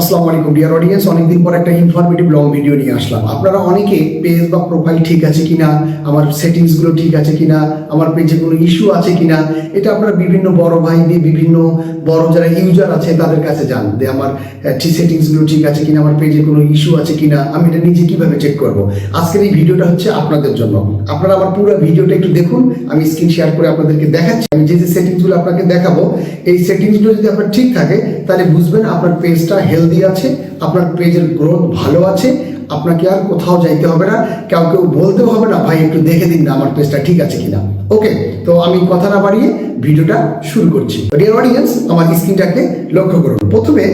আসসালামু আলাইকুম dear audience অনেকদিন পর একটা ইনফরমেটিভ লং ভিডিও নিয়ে আসলাম। আপনারা অনেকে পেজ বা প্রোফাইল ঠিক আছে কিনা, আমার সেটিংসগুলো ঠিক আছে কিনা, আমার পেজে কোনো ইস্যু আছে কিনা, এটা আপনারা বিভিন্ন বড় বিভিন্ন বড় যারা ইউজার আছে, তাদের কাছে যান। যে আমার সেটিংসগুলো ঠিক আছে কিনা, আমার পেজে কোনো ইস্যু আছে কিনা, আমি এটা নিজে কীভাবে চেক করব? আজকের এই ভিডিওটা হচ্ছে আপনাদের জন্য। আপনারা আমার পুরো ভিডিওটা একটু দেখুন, আমি স্ক্রিন শেয়ার করে আপনাদেরকে দেখাচ্ছি। আমি যে যে সেটিংসগুলো আপনাকে দেখাবো, এই সেটিংসগুলো যদি আপনার ঠিক থাকে, তাহলে বুঝবেন আপনার পেজটা হেলদি আছে, আপনার পেজের গ্রোথ ভালো আছে, আপনাকে আর কোথাও যাইতে হবে না, কেউ কেউ বলতেও হবে না, ভাই, একটু দেখে দিন না আমার পেজটা ঠিক আছে কিনা? ওকে তো আমি কথা না বাড়িয়ে ভিডিওটা শুরু করছি। ডিয়ার অডিয়েন্স আমার স্ক্রিনটাকে লক্ষ্য করুন। প্রথমে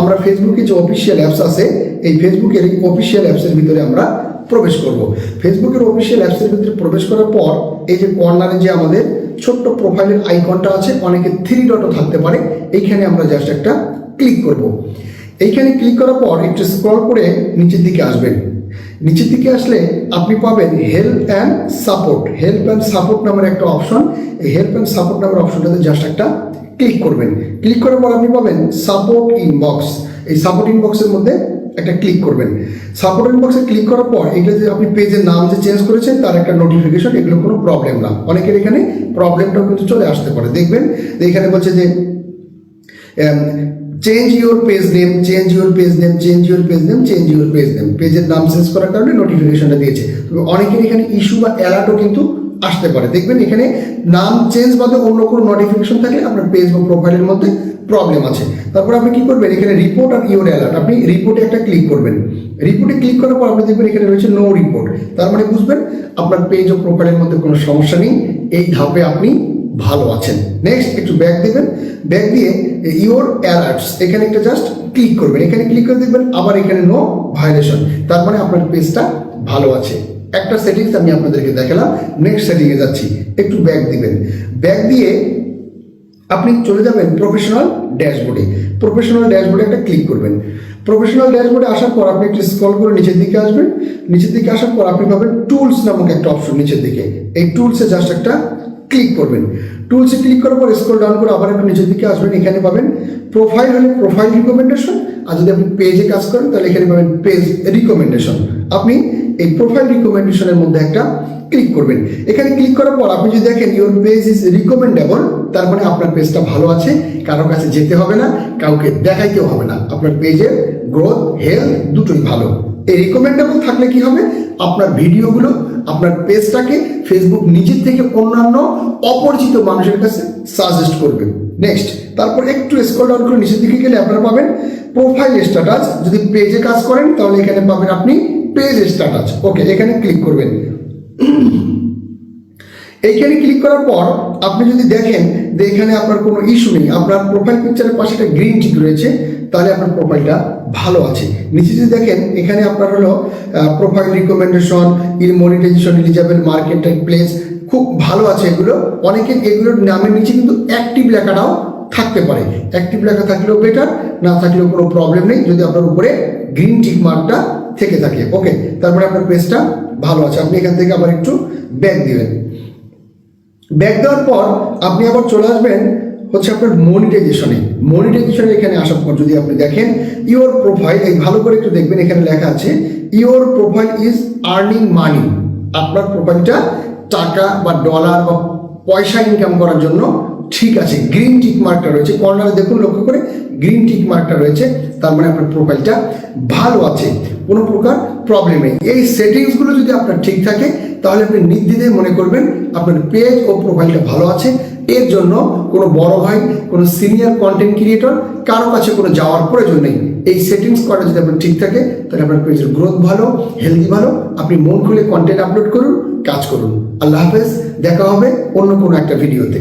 আমরা ফেসবুকে যে অফিসিয়াল অ্যাপস আছে, এই ফেসবুকের অফিসিয়াল অ্যাপসের ভিতরে আমরা প্রবেশ করব। ফেসবুকের অফিসিয়াল অ্যাপসের ভিতরে প্রবেশ করার পর, এই যে কর্নারে যে আমাদের ছোট্ট প্রোফাইলের আইকনটা আছে, অনেকে থ্রি ডটও থাকতে পারে, এইখানে আমরা জাস্ট একটা ক্লিক করব। এইখানে ক্লিক করার পর একটু স্ক্রল করে নিচের দিকে আসবেন। নিচের দিকে আসলে আপনি পাবেন help and support help and support নামের একটা অপশন এই হেল্প অ্যান্ড সাপোর্ট নামের অপশনটাতে জাস্ট একটা ক্লিক করবেন। ক্লিক করার পর আপনি পাবেন সাপোর্ট ইনবক্স এই সাপোর্ট ইনবক্সের মধ্যে একটা ক্লিক করবেন। সাপোর্ট ইনবক্সে ক্লিক করার পর এগুলো যে আপনি পেজের নাম যে চেঞ্জ করেছেন, তার একটা নোটিফিকেশন এগুলো কোনো প্রবলেম না। অনেকের এখানে প্রবলেমটাও কিন্তু চলে আসতে পারে। দেখবেন এখানে বলছে যে change your page name change your page name change your page name change your page name পেজের নাম চেঞ্জ করার কারণে নোটিফিকেশনটা দিয়েছে। তবে অনেকের এখানে ইস্যু বা অ্যালার্টও কিন্তু আসতে পারে। দেখবেন এখানে নাম চেঞ্জ বাদে অন্য কোনো নোটিফিকেশন থাকলে আপনার পেজ বা প্রোফাইলের মধ্যে প্রবলেম আছে। তারপর আপনি কি করবেন? এখানে রিপোর্ট আর ইউর অ্যালার্ট আপনি রিপোর্টে একটা ক্লিক করবেন। রিপোর্টে ক্লিক করার পর আপনি দেখবেন এখানে রয়েছে নো রিপোর্ট তার মানে বুঝবেন, আপনার পেজ ও প্রোফাইলের মধ্যে কোনো সমস্যা নেই। এই ধাপে আপনি ভালো আছেন। নেক্সট একটু ব্যাক দিবেন। ব্যাক দিয়ে ইওর অ্যালার্টস এখানে একটা জাস্ট ক্লিক করবেন। এখানে ক্লিক করে দেখবেন আবার এখানে নো ভাইলেশন তার মানে আপনার পেজটা ভালো আছে। একটা সেটিংস আমি আপনাদেরকে দেখালাম। নেক্সট সেটিংয়ে যাচ্ছি। একটু ব্যাক দিবেন। ব্যাক দিয়ে আপনি চলে যাবেন প্রফেশনাল ড্যাশবোর্ডে প্রফেশনাল ড্যাশবোর্ডে একটা ক্লিক করবেন। প্রফেশনাল ড্যাশবোর্ডে আসার পর আপনি একটু স্ক্রল করে নিচের দিকে আসবেন। নিচের দিকে আসার পর আপনি পাবেন টুলস নামক একটা অপশন নিচের দিকে। এই টুলসে জাস্ট একটা ক্লিক করবেন। টুলসে ক্লিক করার পর স্ক্রল ডাউন করে আবার একটু নিচের দিকে আসবেন, এখানে পাবেন প্রোফাইল হলে প্রোফাইল রিকমেন্ডেশন আর যদি আপনি পেজে কাজ করেন, তাহলে এখানে পাবেন পেজ রিকমেন্ডেশন আপনি এই প্রোফাইল রিকমেন্ডেশনের মধ্যে একটা ক্লিক করবেন। এখানে ক্লিক করার পর আপনি যদি দেখেন ইউর পেজ ইজ রিকমেন্ডেবল তার মানে আপনার পেজটা ভালো আছে, কারোর কাছে যেতে হবে না, কাউকে দেখাইতেও হবে না। আপনার পেজের গ্রোথ হেলথ দুটোই ভালো। এই রিকমেন্ডেবল থাকলে কি হবে? আপনার ভিডিওগুলো, আপনার পেজটাকে ফেসবুক নিজের থেকে অন্যান্য অপরিচিত মানুষের কাছে সাজেস্ট করবে নেক্সট তারপর একটু স্ক্রল ডাউন করে নিচের দিকে গেলে আপনারা পাবেন প্রোফাইল স্ট্যাটাস যদি পেজে কাজ করেন, তাহলে এখানে পাবেন আপনি পেজ স্ট্যাটাস ওকে এখানে ক্লিক করবেন। এইখানে ক্লিক করার পর আপনি যদি দেখেন যে এখানে আপনার কোনো ইস্যু নেই, আপনার প্রোফাইল পিকচারের পাশে একটা গ্রিন টিক রয়েছে তাহলে আপনার প্রোফাইলটা ভালো আছে। নিচে যদি দেখেন, এখানে আপনার হলো profile recommendation monetization eligible market place খুব ভালো আছে এগুলো। অনেকে এগুলোর নামের নিচে কিন্তু অ্যাক্টিভ লেখাটাও থাকতে পারে। অ্যাক্টিভ লেখা থাকলেও বেটার না থাকলেও কোনো প্রবলেম নেই, যদি আপনার উপরে গ্রিন টিক মার্কটা থেকে থাকে। ওকে তারপরে আপনার পেজটা ভালো আছে। আপনি এখান থেকে আবার একটু ব্যাক দিবেন। ব্যাক দেওয়ার পর আপনি আবার চলে আসবেন হচ্ছে আপনার মনিটাইজেশনে মনিটাইজেশনে এখানে আসার পর যদি আপনি দেখেন ইওর প্রোফাইল এই ভালো করে একটু দেখবেন, এখানে লেখা আছে your profile is earning money আপনার প্রোফাইলটা টাকা বা ডলার বা পয়সা ইনকাম করার জন্য ঠিক আছে। গ্রিন টিক মার্কটা রয়েছে। কর্নারে দেখুন, লক্ষ্য করে গ্রিন টিক মার্কটা রয়েছে, তার মানে আপনার প্রোফাইলটা ভালো আছে, কোনো প্রকার প্রবলেম নেই। এই সেটিংসগুলো যদি আপনার ঠিক থাকে, তাহলে আপনি নির্দ্বিধায় মনে করবেন আপনার পেজ ও প্রোফাইলটা ভালো আছে। এর জন্য কোনো বড় ভাই, কোনো সিনিয়র কন্টেন্ট ক্রিয়েটর কারও কাছে কোনো যাওয়ার প্রয়োজন নেই। এই সেটিংস করা যদি আপনার ঠিক থাকে, তাহলে আপনার পেজের গ্রোথ ভালো হেলদি ভালো, আপনি মন খুলে কন্টেন্ট আপলোড করুন, কাজ করুন। আল্লাহ হাফেজ, দেখা হবে অন্য কোনো একটা ভিডিওতে